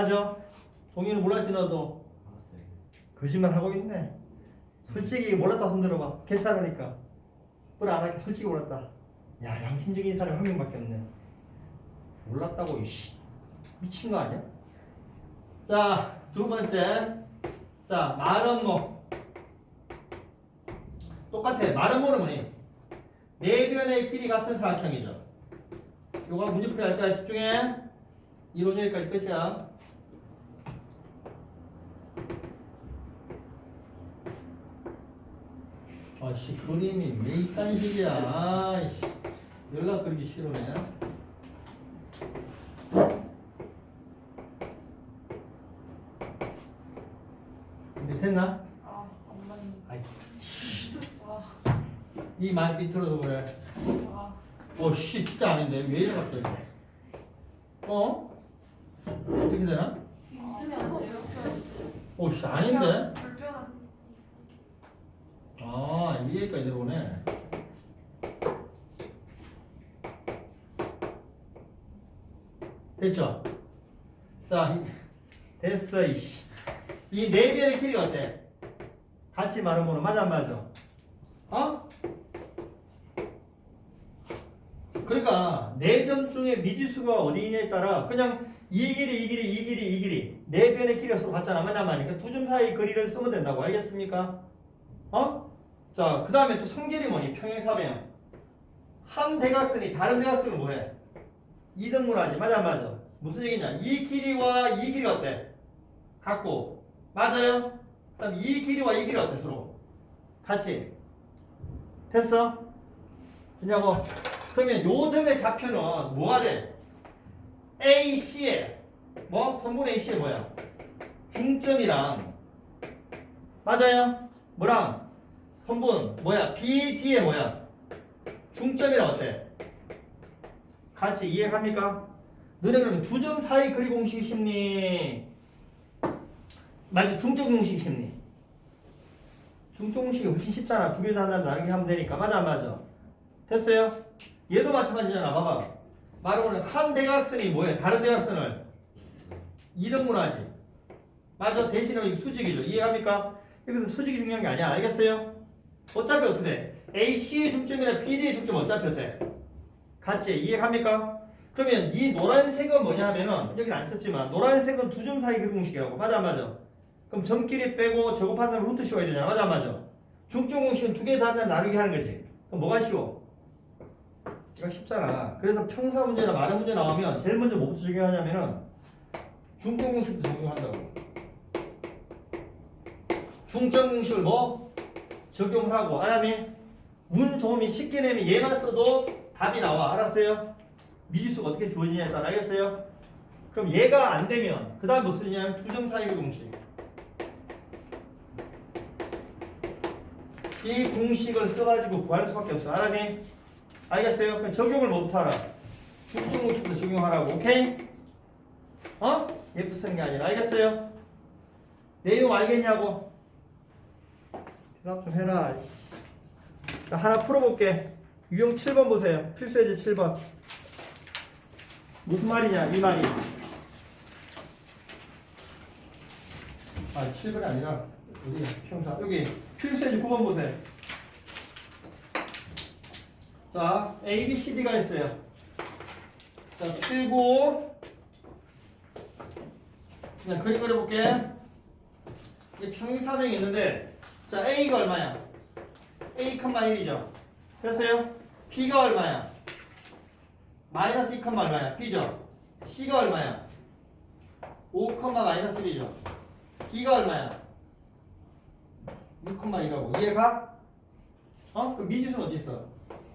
맞아. 동의는 몰랐지 너도. 알았어요. 거짓말 하고 있네. 솔직히 몰랐다 손 들어봐. 괜찮으니까. 뭐라 안 할게. 솔직히 몰랐다. 야 양심적인 사람이 한 명밖에 없네. 몰랐다고 이씨 미친 거 아니야? 자 두 번째. 자뭐 똑같아. 뭐는 뭐니? 네 변의 길이 같은 사각형이죠. 요거 문제풀이 할 거야. 집중해. 이론 여기까지 끝이야. 아씨 그림이 왜 이딴 식이야 아이씨 연락 그리기 싫으네 근데 됐나? 아, 엄마님. 아이 와, 이말 밑으로도 그래 와. 어씨 진짜 아닌데 왜 이래 갑자기 어? 이렇게 되나? 쓰면 안 돼요? 어씨 아닌데? 아 위에까지 들어오네 됐죠? 자 이- 됐어 이씨 이네 변의 길이 어때? 같이 말은 뭐는 맞아 안 맞아? 어? 그러니까 네 점 중에 미지수가 어디 있냐에 따라 그냥 이 길이 이 길이 이 길이 이 길이 네 변의 길이가 서로 같잖아 맞아 안 맞으니까 두 점 사이 거리를 쓰면 된다고 알겠습니까? 어? 자, 그 다음에 또 성질이 뭐니? 평행사변. 한 대각선이 다른 대각선을 뭐해? 이등분하지. 맞아, 안 맞아. 무슨 얘기냐? 이 길이와 이 길이 어때? 같고. 맞아요? 그 다음 이 길이와 이 길이 어때? 서로? 같이. 됐어? 됐냐고? 그러면 요 점의 좌표는 뭐가 돼? AC에 뭐? 선분 AC에 뭐야? 중점이랑 맞아요? 뭐랑? 선분 뭐야? BD에 뭐야? 중점이랑 어때? 같이 이해합니까? 너네 그러면 두 점 사이 거리 공식이 쉽니? 말고 중점 공식이 쉽니? 중점 공식이 훨씬 쉽잖아. 두개다 나누기 하면 되니까. 맞아 안 맞아? 됐어요? 얘도 마찬가지잖아. 봐봐. 말하고는 한 대각선이 뭐야? 다른 대각선을 이등분하지. 맞아. 대신에 수직이죠. 이해합니까? 여기서 수직이 중요한 게 아니야. 알겠어요? 어차피 어떻게 돼? AC의 중점이나 BD의 중점 어차피 어때? 같지? 이해합니까? 그러면 이 노란색은 뭐냐 하면은 여기 안 썼지만 노란색은 두 점 사이 그 공식이라고 맞아 안 맞아? 그럼 점끼리 빼고 제곱한다면 루트 씌워야 되잖아 맞아 안 맞아? 중점 공식은 두 개 다 나누기 하는 거지 그럼 뭐가 쉬워? 이거 쉽잖아 그래서 평사 문제나 말의 문제 나오면 제일 먼저 뭐부터 적용하냐면은 중점 공식부터 적용한다고 중점 공식을 뭐? 적용을 하고 알았니? 문 좋으면 쉽게 내면 얘만 써도 답이 나와 알았어요? 미지수가 어떻게 주어지냐에 따라 알겠어요? 그럼 얘가 안 되면 그 다음 뭐 쓰냐면 두점 사이 그 공식 이 공식을 써가지고 구할 수밖에 없어 알았니? 알겠어요? 그럼 적용을 뭐부터 하라? 중점 공식부터 적용하라고 오케이? 어? 예쁘 쓰는 게 아니라 알겠어요? 내용 알겠냐고? 대답 좀 해라. 자, 하나 풀어볼게. 유형 7번 보세요. 필수예제 7번. 무슨 말이냐 이 말이. 아 7번이 아니라 어디야 평사. 여기 필수예제 9번 보세요. 자 A, B, C, D가 있어요. 자 풀고 그냥 그림 그려볼게. 이 평행사변이 있는데 자 A가 얼마야? A, 1이죠 됐어요? B가 얼마야? 마이너스 2, 얼마야? B죠? C가 얼마야? 5, 마이너스 1이죠? D가 얼마야? 6, 2라고 이해가? 어? 그 미지수는 어디 있어?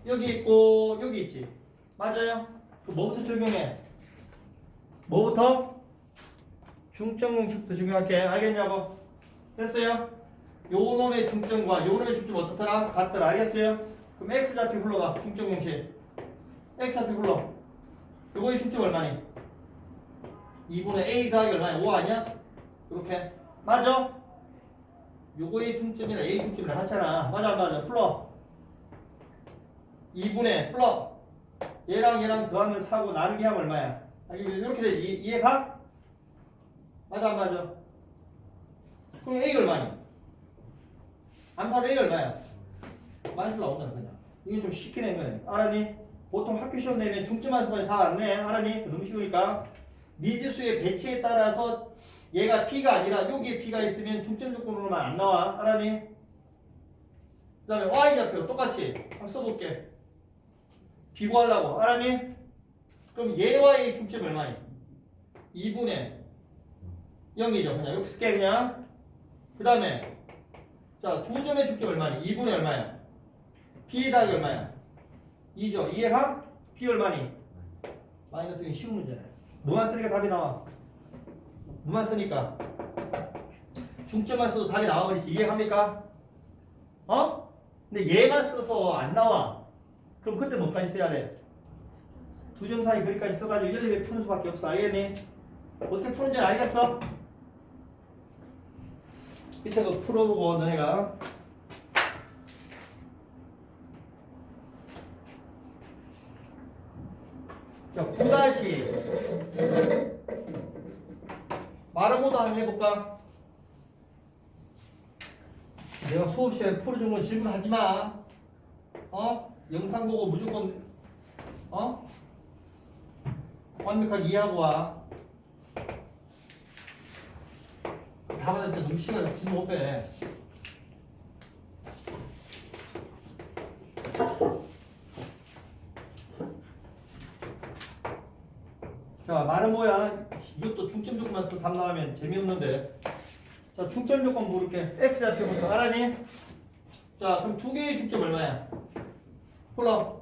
여기 있고 여기 있지 맞아요? 그 뭐부터 적용해? 뭐부터? 중점 공식부터 적용할게 알겠냐고? 됐어요? 요 놈의 중점과 요 놈의 중점 어떻더라? 같더라 알겠어요? 그럼 x좌표 불러가 중점 공식 x좌표 불러 요거의 중점 얼마니? 2분의 a 더하기 얼마야? 5 아니야? 이렇게 맞아? 요거의 중점이랑 a 중점이랑 같잖아 맞아 안 맞아? 풀러 2분의 풀러 얘랑 얘랑 더하면 4고 나누기 하면 얼마야? 아, 이렇게 되지 이- 이해가? 맞아 안 맞아? 그럼 A가 얼마니? 암산 A가 얼마야? 마이너스 나오잖아 그냥 이게 좀 쉽게 내면 알았니? 보통 학교 시험 내면 중점 한수까지 다 안내 알았니? 너무 쉬우니까 미지수의 배치에 따라서 얘가 P가 아니라 여기에 P가 있으면 중점 조건으로만 안 나와 알았니? 그 다음에 Y 좌표 똑같이 한번 써볼게 비교하려고 알았니? 그럼 얘와의 중점 얼마니? 2분의 0이죠 그냥 이렇게 쓸게 그냥 그 다음에 자 두 점의 중점 얼마니? 2분의 얼마야? B 더하기 얼마야? 2죠 이해가? B 얼마니? 마이너스 이 쉬운 문제네 뭐만 쓰니까 답이 나와 뭐만 쓰니까 중점만 써도 답이 나와버리지 이해합니까? 어? 근데 얘만 써서 안 나와 그럼 그때 뭐까지 써야 돼? 두 점 사이 거리까지 써가지고 1, 2배 푸는 수밖에 없어 알겠니? 어떻게 푸는지 알겠어? 밑에 거 풀어보고 너네가 자 9다시 마르모도 한번 해볼까? 내가 수업 시간에 풀어준 건 질문하지 마. 어? 영상 보고 무조건 어? 완벽하게 이해하고 와. 답안할 때 시간 진못 빼. 자, 말은 뭐야? 이것도 중점 조건만 써서 답 나오면 재미없는데. 자, 중점 조건 모를게. x 좌표부터 알아니? 자, 그럼 두 개의 중점 얼마야? 콜러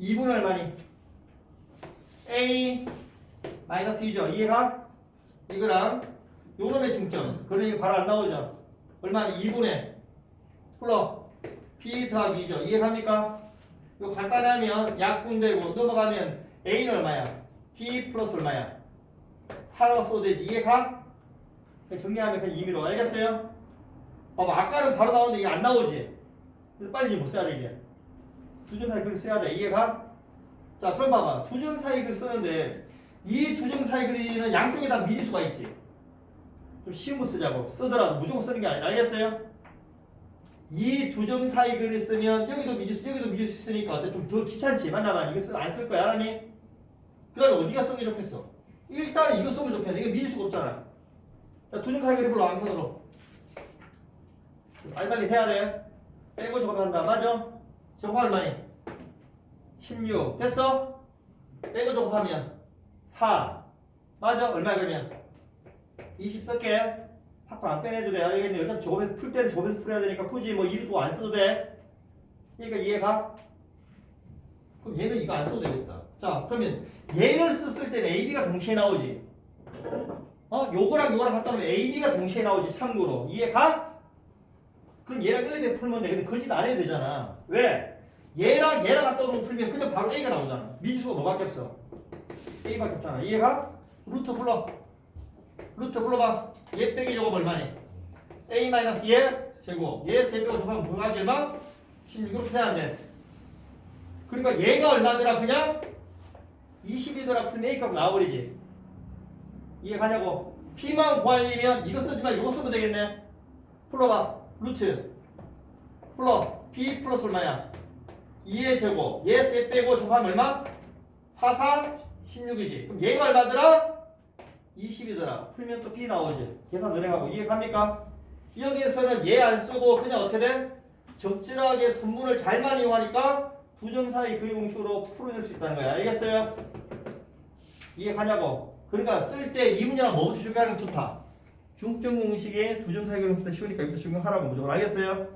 2분의 얼마니? a 마이너스 2죠. 이해가? 이거랑 요놈의 중점. 그러니 바로 안 나오죠. 얼마니? 2분의 콜러 b 더하기 2죠. 이해갑니까? 이거 간단하면 약분되고 넘어가면 a는 얼마야? b 플러스 얼마야? 4로 써도 되지. 이해가? 정리하면 그냥 임의로 알겠어요? 봐봐 아까는 바로 나오는데 이게 안 나오지? 빨리 못 써야 돼 이제 두 점 사이 글 써야 돼 이해가? 자 그럼 봐봐 두 점 사이 글 쓰는데 이 두 점 사이 글이는 양쪽에 다 미지수가 있지 좀거 쓰자고 쓰더라도 무조건 쓰는 게 아니라 알겠어요? 이 두 점 사이 글을 쓰면 여기도 미지수 여기도 미지수 있으니까 좀더 귀찮지 만나면 이거 안쓸 거야 알았니? 그 다음에 어디가 쓰는 게 좋겠어? 일단 이거 쓰면 좋겠네 이게 미지수가 없잖아 자, 두점 사이 그립을 왕선으로 빨리빨리 해야 돼 빼고 작업한다 맞아? 저거 얼마니? 16 됐어? 빼고 작업하면 4 맞아? 얼마 그러면? 20 쓸게 학교 안 빼내도 돼 알겠네 어차피 저거에서 풀 때는 저거에서 풀어야 되니까 굳이 뭐 이를 또안 써도 돼. 그러니까 이해가? 그럼 얘는 이거 안 써도 되겠다. 자 그러면 얘를 썼을 때는 A, B가 동시에 나오지. 어? 요거랑 요거랑 갖다 놓으면 A, B가 동시에 나오지 참고로. 이해가? 그럼 얘랑 1, 2배 풀면 돼. 근데 그 짓 안 해도 되잖아. 왜? 얘랑 얘랑 갖다 놓으면 풀면 그냥 바로 A가 나오잖아. 미지수가 너밖에 없어? A밖에 없잖아. 이해가? 루트 불러 루트 불러봐. 얘 빼기 저거 얼마니? A 마이너스 얘 제곱. 얘3 빼고 저거하면 뭐가 얼마? 16 이렇게 돼야 돼. 그러니까 얘가 얼마더라 그냥? 20이더라 풀면 A값 나와버리지. 이해가냐고? P만 구하려면 이거 쓰지 말고 이거 쓰면 되겠네. 풀어봐. 루트. 풀어 B 플러스 얼마야? 2의 제곱. 얘3 빼고 저거하면 얼마? 4, 4, 16이지. 그럼 얘가 얼마더라? 20이더라 풀면 또 B 나오지 계산 늘해가고 이해 갑니까? 여기에서는 얘 안 쓰고 그냥 어떻게 돼? 적절하게 선문을 잘만 이용하니까 두 점 사이 그리 공식으로 풀어낼 수 있다는 거야 알겠어요? 이해 가냐고 그러니까 쓸 때이 문제랑 뭐부터 준비하는 게 좋다 중점 공식에 두 점 사이 그리 공식 쉬우니까 이부터 적용하라고 무조건 알겠어요?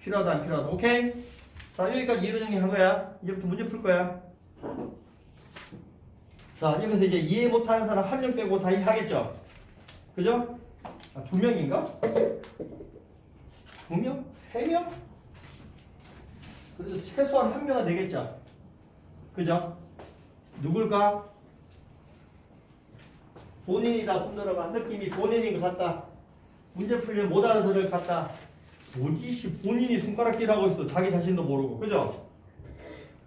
필요하다 안 필요하다 오케이? 자 여기까지 이로 정리한 거야 이제부터 문제 풀 거야 자 여기서 이제 이해 못하는 사람 한 명 빼고 다 이해하겠죠? 그죠? 아, 두 명인가? 두 명? 세 명? 그래도 최소한 한 명은 되겠죠? 그죠? 누굴까? 본인이다 손들어봐 느낌이 본인인 것 같다 문제 풀면 못 알아들을 것 같다 어디 씨 본인이 손가락질하고 있어 자기 자신도 모르고 그죠?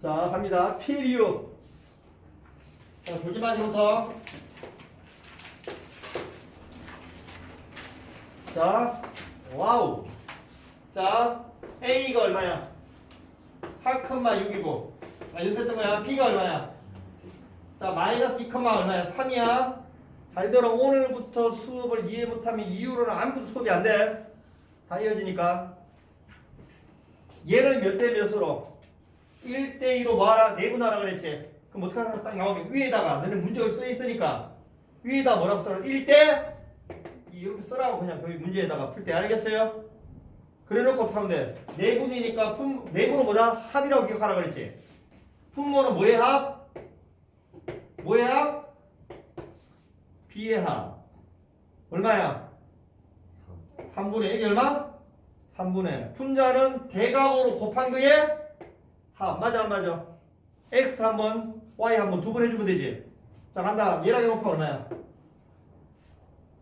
자 갑니다 피리유 자 돌지 마시부터 자, 와우. 자, A가 얼마야? 4,6이고. 아, 여기서 했던 거야. B가 얼마야? 자, 마이너스 2, 얼마야? 3이야. 잘 들어. 오늘부터 수업을 이해 못하면 이후로는 아무것도 수업이 안 돼. 다 이어지니까. 얘를 몇 대 몇으로? 1대2로 뭐하라? 내분하라 그랬지. 그럼 어떻게 하나 딱 나오면 위에다가 너는 문제가 써 있으니까 위에다 뭐라고 써라? 1대 이렇게 써라고 그냥 거기 문제에다가 풀 때 알겠어요? 그래놓고 하면 돼. 내분이니까 품 내분은 뭐다? 합이라고 기억하라 그랬지. 분모는 뭐의 합? 뭐의 합? B의 합. 얼마야? 3분의 1이 얼마? 3분의 분자는 대각으로 곱한 거에 합. 맞아 안 맞아? X 한 번, Y 한 번 두 번 해주면 되지. 자 간다. 얘랑 얘 곱하면 얼마야?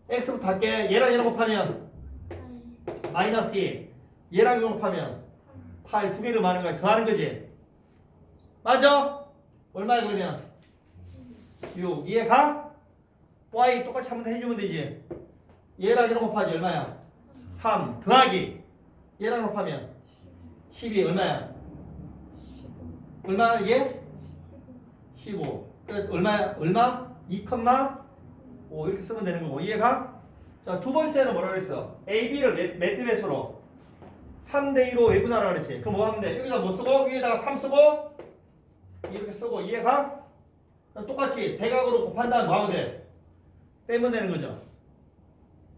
X부터 할게. 얘랑 얘랑 곱하면 마이너스 2. 얘랑 얘 곱하면 8 두 개를 많은 거야. 더하는 거지. 맞아? 얼마야 그러면? 6. 이해가? Y 똑같이 한 번 해주면 되지. 얘랑 얘랑 곱하지 얼마야? 3 더하기 얘랑 곱하면 12 얼마야? 얼마나 이게? 15 그래 얼마야? 얼마? 2, 5 이렇게 쓰면 되는 거고 이해가? 자 두 번째는 뭐라 그랬어? AB를 몇, 몇 배수로? 3대 2로 외분하라 그랬지 그럼 뭐 하면 돼? 여기다 뭐 쓰고 위에다가 3 쓰고 이렇게 쓰고 이해가? 똑같이 대각으로 곱한 다음에 뭐 하면 돼? 빼면 되는 거죠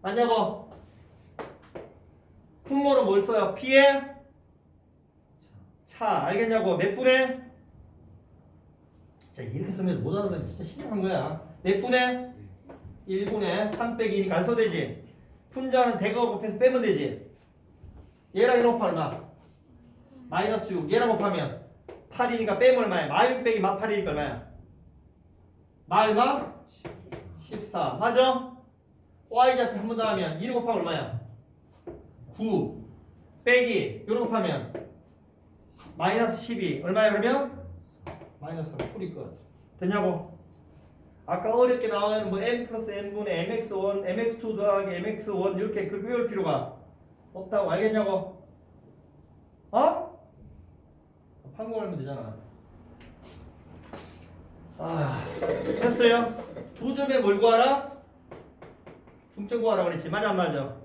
맞냐고? 분모는 뭘 써요? P에 차 알겠냐고? 몇 분에? 자 이렇게 쓰면 못 알아듣는 진짜 심각한 거야 몇 분에? 1분에 3 빼기 2니까 안 써도 되지 분자는 대각으로 곱해서 빼면 되지 얘랑 1 곱하면 얼마? 마이너스 6 얘랑 곱하면 8이니까 빼면 얼마야? 마6 빼기 마 8이니까 얼마야? 마 얼마? 14 맞아? y좌표 한 번 더 하면 1 곱하면 얼마야? 9 빼기 요로 곱하면 마이너스 12 얼마야 그러면? 마이너스 3 풀이 끝 됐냐고? 아까 어렵게 나오는 뭐 m 플러스 n분의 mx1 mx2 더하기 mx1 이렇게 그 외울 필요가 없다고 알겠냐고? 어? 판공하면 되잖아 아 됐어요? 두 점에 뭘 구하라? 중점 구하라 그랬지 맞아 안 맞아?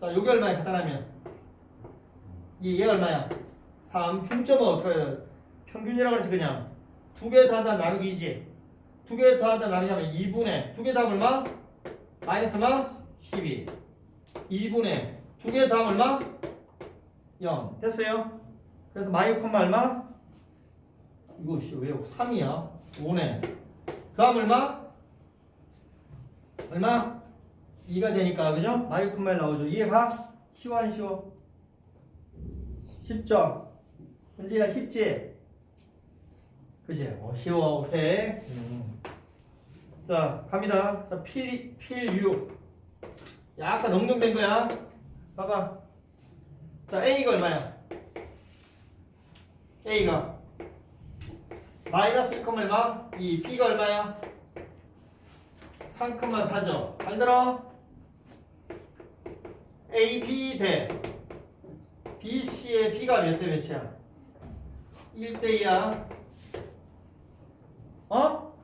자 요게 얼마야 간단하면 이얘 얼마야? 3 중점은 어떻게 해야 돼? 평균이라고 그랬지 그냥 두 개 더하다 나누기지 두 개 더하다 나누기 하면 2분의 두 개 더하면 얼마? 마이너스 얼마? 12 2분의 두 개 더하면 얼마? 0 됐어요? 그래서 마이 콤마 얼마? 이거 씨왜 3이야 5네 다음 얼마? 얼마? 2가 되니까 그죠? 마이 콤마에 나오죠 이해 가? 쉬워 안 쉬워? 쉽죠? 문제가 쉽지? 그지? 어, 쉬워 오케이 음. 자 갑니다 자 필, 필6 약간 넉넉된 거야 봐봐 자 A가 얼마야? A가 마이너스 1, 얼마? 2 B가 얼마야? 3,4죠 잘 들어 A, B 대 B, C의 B가 몇 대 몇이야? 1대 2야 어?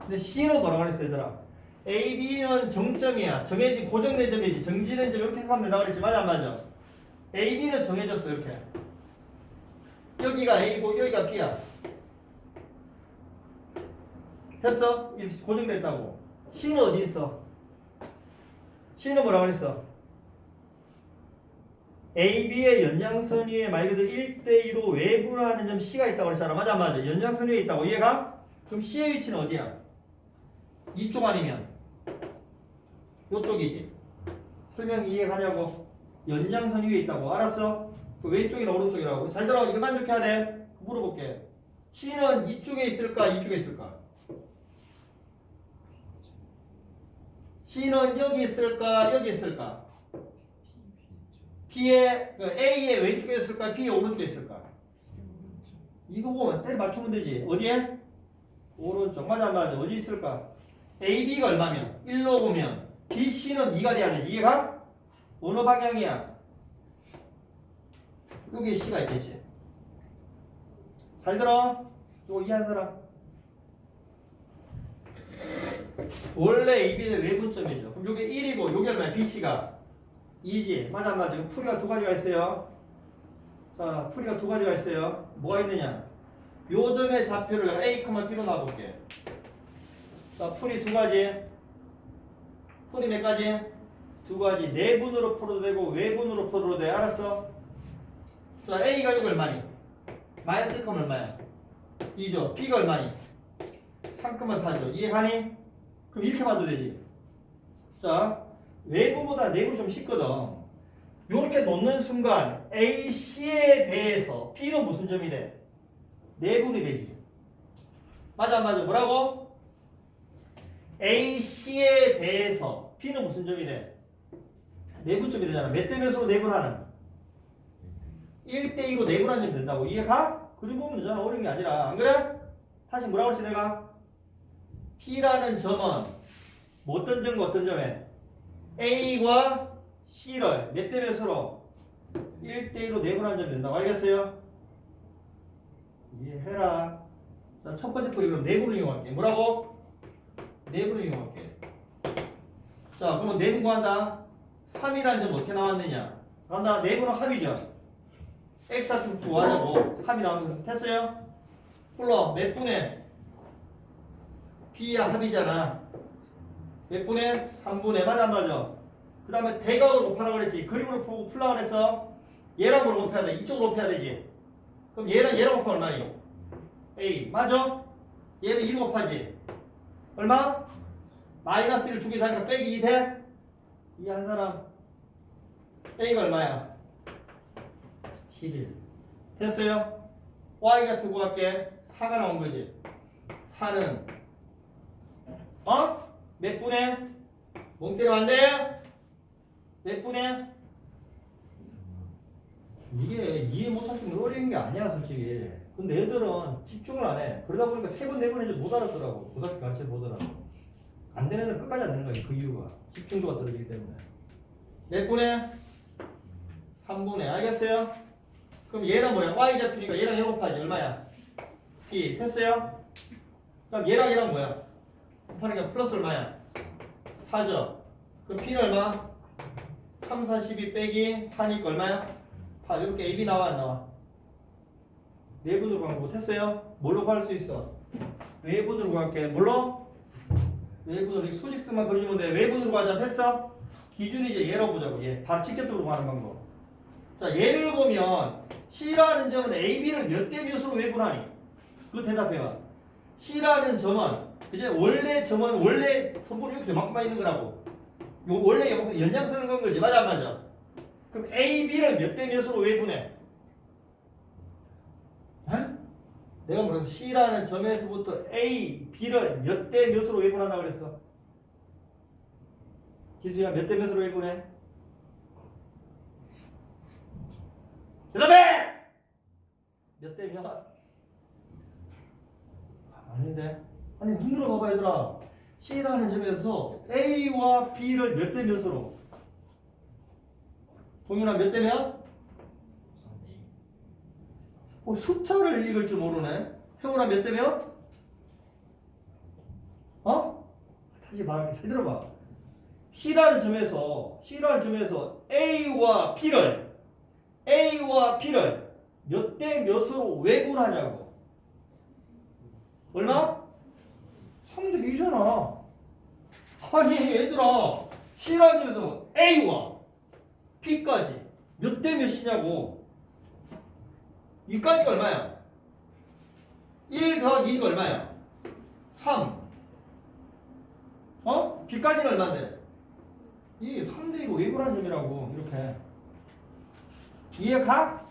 근데 C는 뭐라고 그랬어 얘들아 A, B는 정점이야 정해진 고정된 점이지 정지된 점 이렇게 생각하면 된다고 그랬지 맞아 안 맞아? A, B는 정해졌어 이렇게 여기가 A고 여기가 B야 됐어? 이렇게 고정됐다고 C는 어디 있어? C는 뭐라고 그랬어? AB의 연장선 위에 말 그대로 1대2로 외분하는 점 C가 있다고 그랬잖아. 맞아 안 맞아? 연장선 위에 있다고. 이해가? 그럼 C의 위치는 어디야? 이쪽 아니면? 요쪽이지. 설명 이해가냐고. 연장선 위에 있다고. 알았어? 그 왼쪽이나 오른쪽이라고. 잘 들어. 이거 만족해야 돼. 물어볼게. C는 이쪽에 있을까? 이쪽에 있을까? C는 여기 있을까? 여기 있을까 B의 그 A의 왼쪽에 있을까 B의 오른쪽에 있을까 이거 보면 때려 맞추면 되지 어디에? 오른쪽 맞아 안 맞아 어디 있을까? AB가 얼마면? 1로 보면 BC는 2가 돼야 되지. 이해가? 어느 방향이야? 여기 C가 있겠지. 잘 들어. 이거 이해한 사람? 원래 AB의 외분점이죠. 그럼 여기 1이고 여기 얼마야? BC가 2지. 맞아 안 맞아. 이거 풀이가 두 가지가 있어요. 자, 풀이가 두 가지가 있어요. 뭐가 있느냐? 요 점의 좌표를 A, B로 놔볼게. 자, 풀이 두 가지. 풀이 몇 가지? 두 가지. 내분으로 풀어도 되고 외분으로 풀어도 돼. 알았어? 자, A가 이거 얼마니? 마이너스 1, 얼마야? 2죠. B가 얼마니? 3,4죠. 이해가니? 그럼 이렇게 봐도 되지. 자, 외부보다 내부 좀 쉽거든. 이렇게 놓는 순간 AC에 대해서 B는 무슨 점이 돼? 내분이 되지. 맞아, 안 맞아. 뭐라고? AC에 대해서 B는 무슨 점이 돼? 내분점이 되잖아. 몇 대 몇으로 내분하는? 1대2로 내분한 점이 된다고. 이해가? 그림 보면 되잖아. 어려운 게 아니라. 안 그래? 다시 뭐라고 했지 내가? P라는 점은 뭐 어떤 점과 어떤 점에? A와 C를 몇 대 몇으로? 1대1로 내분한 점이 된다고. 알겠어요? 이해해라. 자, 첫 번째 풀이 그럼 내분을 이용할게. 뭐라고? 내분을 이용할게. 자, 그러면 내분 구한다. 3이라는 점 어떻게 나왔느냐? 간다. 내분은 합이죠. x 같은 거 구하자고 3이 나오는 거 됐어요? 불러. 몇 분의? b야 합이잖아. 몇 분의? 3분의. 맞아 안 맞아? 그 다음에 대각으로 곱하라 그랬지. 그림으로 보고 풀라 그랬어. 얘랑 뭘 곱해야 돼? 이쪽으로 곱해야 되지. 그럼 얘랑 얘랑 곱하면 얼마니? A. 맞아? 얘는 2로 곱하지. 얼마? 마이너스 1 두개 다니까 빼기 2 돼? 이 한 사람. A가 얼마야? 11. 됐어요? Y가 표고 할게. 4가 나온 거지. 4는 어? 몇 분의? 멍 때려 안 돼? 몇 분의? 이게 이해 못하시면 어려운 게 아니야 솔직히 근데 애들은 집중을 안해 그러다 보니까 세 번 네 번 해도 못 알아들라고 고등학교 가르쳐 보더라고 안 되는 애들은 끝까지 안 되는 거야 그 이유가 집중도가 떨어지기 때문에 몇 분의? 3분의 알겠어요? 그럼 얘는 뭐야? y 잡히니까 얘랑 얘 곱하지 얼마야? p 됐어요? 그럼 얘랑 얘랑 뭐야? 곱하니까 플러스 얼마야? 4죠 그럼 p는 얼마? 3, 4, 12 빼기 4니까 얼마야? 8 이렇게 AB 나와 안 나와? 구한 거 못했어요? 뭘로 구할 수 있어? 외분으로 구할게 뭘로? 외분으로 이 수직선만 그려주면 돼 외분으로 구하자 됐어? 기준이 이제 얘로 보자고 얘 바로 직접적으로 구하는 방법 자 얘를 보면 C라는 점은 AB를 몇 대 몇으로 외분하니? 그거 대답해봐 C라는 점은 이제 원래 점은 원래 선분이 이렇게 요만큼만 있는 거라고 요 원래 요만큼 연장선을 건 거지 맞아 안 맞아? 그럼 AB를 몇 대 몇으로 외분해? 에? 내가 뭐래서 C라는 점에서부터 A, B를 몇 대 몇으로 외분한다 그랬어? 기수야 몇 대 몇으로 외분해? 대답해! 몇 대 몇? 아닌데? 아니 눈 들어 봐봐 얘들아 C라는 점에서 A와 B를 몇 대 몇으로? 동윤아 몇 대 몇? 어, 숫자를 읽을 줄 모르네. 태훈아 몇 대 몇? 어? 다시 말할게. 잘 들어봐. C라는 점에서 C라는 점에서 A와 B를 A와 B를 몇 대 몇으로 외분하냐고. 얼마? 3대 2잖아. 아니 얘들아 점에서 A와 B까지 몇 대 몇이냐고. 이까지가 얼마야? 1 더하기 1가 얼마야? 3. 어? B까지는 얼마인데? 이 3대 2로 외분한 점이라고 이렇게 이해가?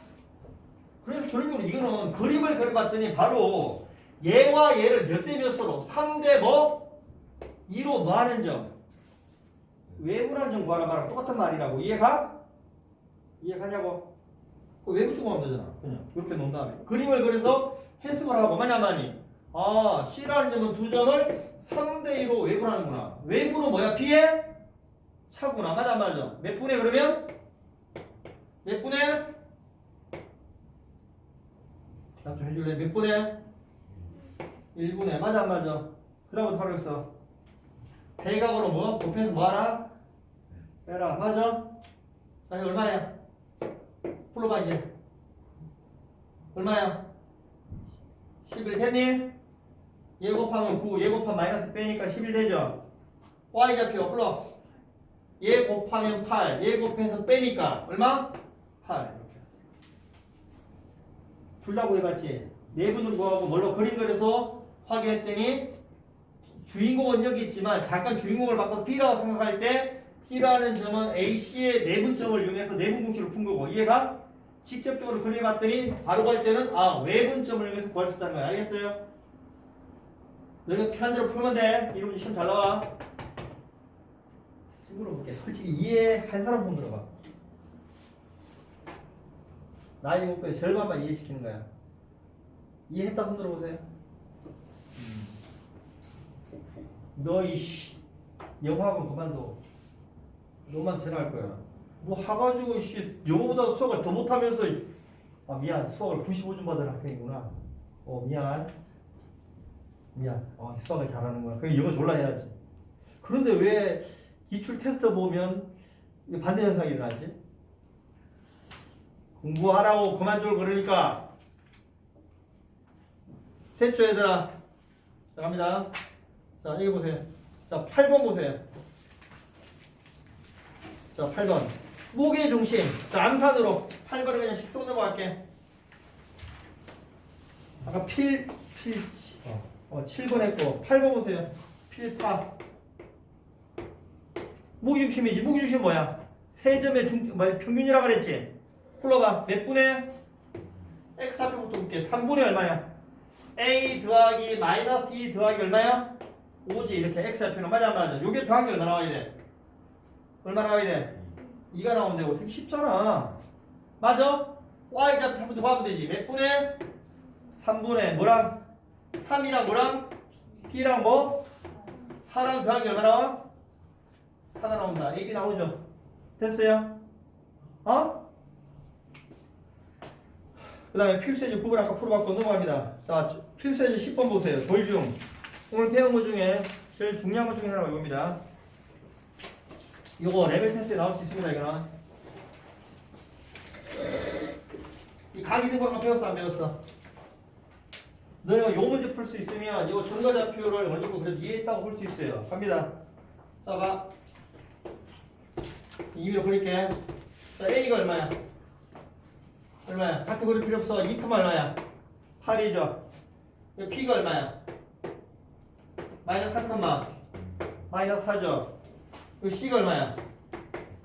그래서 결국으로 이거는 그림을 그려봤더니 바로 얘와 얘를 몇 대 몇으로 3대 뭐? 2로 뭐하는 점 외분한 점 구하라 말랑 똑같은 말이라고 이해가? 이해가냐고? 그 외부 주고 하면 되잖아. 그냥 이렇게 놓은 다음에 그림을 그려서 해석을 하고 만약 많이 아 C라는 점은 두 점을 3대 2로 외분하는구나. 외부는 뭐야? B에 차구나. 맞아 안 맞아? 몇 분에 그러면? 몇 분에? 답좀 해줄래? 몇 분에? 1분에. 맞아 안 맞아? 그 다음부터 하루 있어. 대각으로 뭐? 곱해서 뭐하라? 빼라. 맞아? 자, 이거 얼마야? 풀어봐 이제. 얼마야? 11 됐니? 얘 곱하면 9, 얘 곱하면 마이너스 빼니까 11 되죠? y 잡혀 불러 얘 곱하면 8, 얘 곱해서 빼니까 얼마? 8 이렇게 둘 다 구해봤지? 내분으로 구하고 뭘로 그림 그려서 확인했더니 주인공은 여기 있지만 잠깐 주인공을 바꿔서 B라고 생각할 때 B라는 점은 AC의 내분점을 이용해서 내분 공식을 푼 거고 이해가? 직접적으로 그려봤더니 바로 갈 때는 아 외분점을 이용해서 구할 수 있다는 거야 알겠어요? 너희가 편한 대로 풀면 돼 이러면 시험 잘 나와 물어볼게. 솔직히 이해할 사람 손 들어봐. 나이 목표의 절반만 이해시키는 거야. 이해했다 손 들어보세요. 너 이 씨 영어학원 그만둬. 너만 전화할 거야. 뭐 하가지고 씨 영어보다 수학을 더 못하면서 아 미안 수학을 95점 받은 학생이구나. 어 미안. 미안. 어 수학을 잘하는 거야. 그럼 영어 졸라 해야지. 그런데 왜 기출 테스트 보면 반대 현상이 일어나지? 공부하라고 그만 줄 그러니까 됐죠 얘들아 자 갑니다 자 여기 보세요 자 8번 보세요 자 8번 무게 중심 자 암산으로 8번은 그냥 식성 넘어갈게 아까 필, 필, 어, 어 7번 했고 8번 보세요 필파 무기중심이지. 무기중심 뭐야? 세 점의 중, 뭐 평균이라 그랬지? 풀러봐. 몇 분의? x 앞에부터 볼게. 3분의 얼마야? A 더하기 마이너스 2 더하기 얼마야? 5지. 이렇게 x 앞에는 맞아 안 맞아? 요게 더하기 얼마 나와야 돼? 얼마 나와야 돼? 2가 나오면 되고 되게 쉽잖아. 맞아? y 좌표부터 구하면 되지. 몇 분의? 3분의 뭐랑? 3이랑 뭐랑? p랑 뭐? 4랑 더하기 얼마 나와? 4가 나온다. AB 나오죠? 됐어요? 어? 그 다음에 필수에지 9번 아까 풀어봤고 넘어갑니다. 자, 필수에지 10번 보세요. 돌중. 오늘 배운 것 중에 제일 중요한 것 중에 하나가 이겁니다. 이거 레벨 테스트에 나올 수 있습니다. 이거는. 이 각이 된 것만 배웠어 안 배웠어? 너네가 요 문제 풀 수 있으면 이거 증가좌표를 먼저 고 그래도 이해했다고 볼 수 있어요. 갑니다. 자, 봐. 이유로 그릴게. 자, A가 얼마야? 얼마야? 좌표 그릴 필요 없어. 2컴마 얼마야? 8이죠. P가 얼마야? 마이너스 3컴마. 마이너스 4죠. 그리고 C가 얼마야?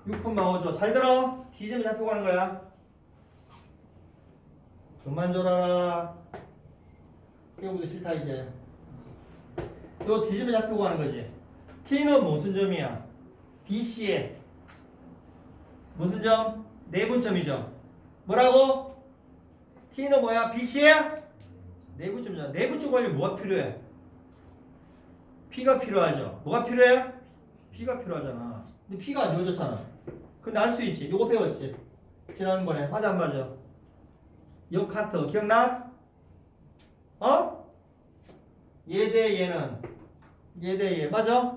6컴마 5죠. 잘 들어. D점이 잡히고 가는 거야. 그만 줘라. 깨우기 싫다 이제. 이거 D점이 잡히고 가는 거지. T는 무슨 점이야? BC에 무슨 점? 내분점이죠. 뭐라고? T는 뭐야? BC야? 내분점이잖아. 내분점 관리 뭐가 필요해? P가 필요하죠. 뭐가 필요해? P가 필요하잖아. 근데 P가 안 주어졌잖아. 근데 알 수 있지. 요거 배웠지. 지난번에 맞아 안 맞아? 요 카트 기억나? 어? 얘 대 얘는 얘 대 얘 맞아?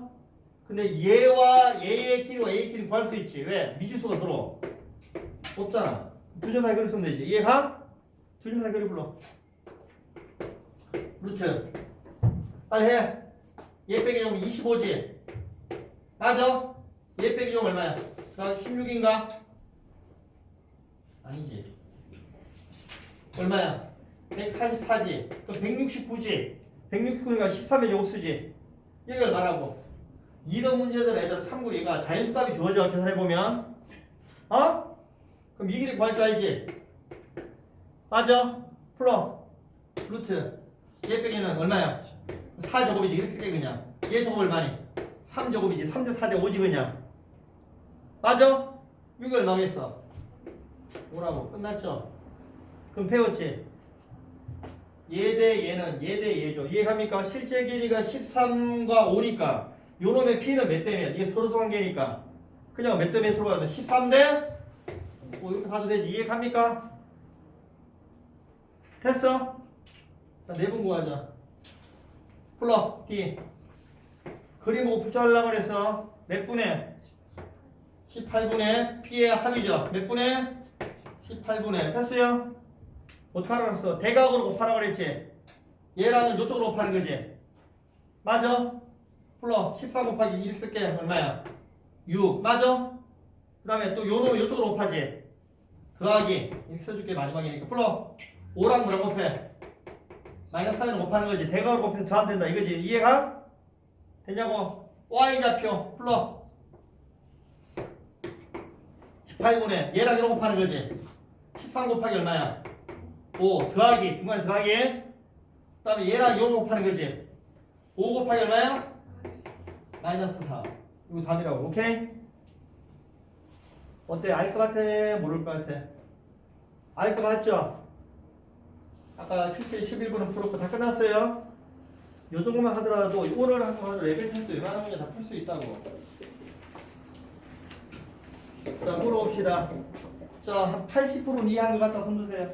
근데 얘와 얘의 길이와 얘의 길이 구할 수 있지. 왜? 미지수가 들어. 없잖아. 두점 사이 그리 쓰면 되지. 이해가? 두점 사이 그리 불러. 루트. 빨리 해. 얘 빼기 0 25지. 맞아? 얘 빼기 0 얼마야? 자, 16인가? 아니지. 얼마야? 144지. 그럼 169지. 169니까 13의 제곱수지. 여기 얼마라고? 이런 문제들 애들 참고로 얘가 자연수 값이 주어져 계산해보면 어? 그럼 이 길이 구할 줄 알지? 맞아? 풀어 루트 얘 빼기는 얼마야? 4제곱이지 이렇게 그냥 얘 제곱 얼마니? 3제곱이지 3대 4대 5지 그냥 맞아? 이거 얼마겠어? 뭐라고 끝났죠? 그럼 배웠지? 얘 대 얘는 얘 대 얘죠 이해갑니까? 실제 길이가 13과 5니까 요놈의 P는 몇 대면 이게 서로수 관계니까 그냥 몇대 몇으로 가야 돼? 13대? 뭐 이렇게 가도 되지. 이해 갑니까? 됐어? 자, 내분 구하자. 풀러, D. 그림 보고 풀자하려고 그랬어. 몇 분에? 18분의 P의 합이죠. 몇 분에? 18분에. 됐어요? 어떻게 하라고 그랬어? 대각으로 곱하라고 그랬지? 얘랑은 이쪽으로 곱하는 거지? 맞아? 풀러 14 곱하기 1 쓸게 얼마야? 6 맞아? 그 다음에 또 요놈 요쪽으로 곱하지? 더하기 이렇게 써줄게 마지막이니까 풀러 5랑 뭐랑 곱해? 마이너스 3이랑 곱하는 거지 대각으로 곱해서 더하면 된다 이거지 이해가? 됐냐고? Y좌표 풀러 18분에 얘랑 이런 곱하는 거지 13 곱하기 얼마야? 5 더하기 중간에 더하기 그 다음에 얘랑 요거 곱하는 거지 5 곱하기 얼마야? 마이너스 4 이거 답이라고 오케이? 어때? 알 것 같아? 모를 것 같아? 알 것 같죠? 아까 필수 11분은 풀었고 다 끝났어요. 요 정도만 하더라도 오늘 한거 레벨 테스트 웬만하면 다풀 수 있다고. 자 물어봅시다. 자 한 80%는 이해한 것 같다. 손 드세요